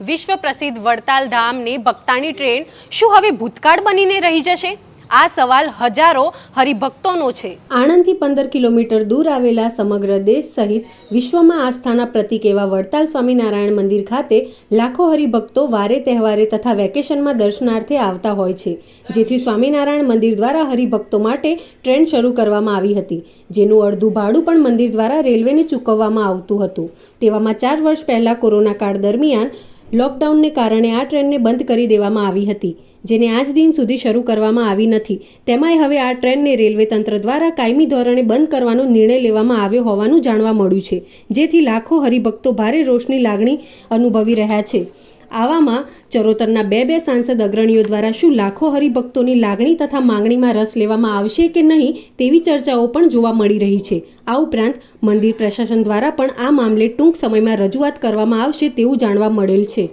વિશ્વ પ્રસિદ્ધ વડતાલ ધામની ભક્તાની ટ્રેન શું હવે ભૂતકાળ બનીને રહી જશે? આ સવાલ હજારો હરિભક્તોનો છે. આણંદથી પંદર કિલોમીટર દૂર આવેલા સમગ્ર દેશ સહિત વિશ્વમાં આસ્થાના પ્રતિક એવા વડતાલ સ્વામિનારાયણ મંદિર ખાતે લાખો હરિભક્તો વારે તહેવારે તથા વેકેશનમાં દર્શનાર્થે આવતા હોય છે. જેથી સ્વામિનારાયણ મંદિર દ્વારા હરિભક્તો માટે ટ્રેન શરૂ કરવામાં આવી હતી. જેનું અડધું ભાડું પણ મંદિર દ્વારા રેલવેને ચૂકવવામાં આવતું હતું. તેવામાં ચાર વર્ષ પહેલા કોરોના કાળ દરમિયાન લોકડાઉનને કારણે આ ટ્રેનને બંધ કરી દેવામાં આવી હતી, જેને આજ દિન સુધી શરૂ કરવામાં આવી નથી. તેમાંય હવે આ ટ્રેનને રેલવે તંત્ર દ્વારા કાયમી ધોરણે બંધ કરવાનો નિર્ણય લેવામાં આવ્યો હોવાનું જાણવા મળ્યું છે, જેથી લાખો હરિભક્તો ભારે રોષની લાગણી અનુભવી રહ્યા છે. આવામાં ચરોતરના બે બે સાંસદ અગ્રણીઓ દ્વારા શું લાખો હરિભક્તોની લાગણી તથા માંગણીમાં રસ લેવામાં આવશે કે નહીં તેવી ચર્ચાઓ પણ જોવા મળી રહી છે. આ ઉપરાંત મંદિર પ્રશાસન દ્વારા પણ આ મામલે ટૂંક સમયમાં રજૂઆત કરવામાં આવશે તેવું જાણવા મળેલ છે.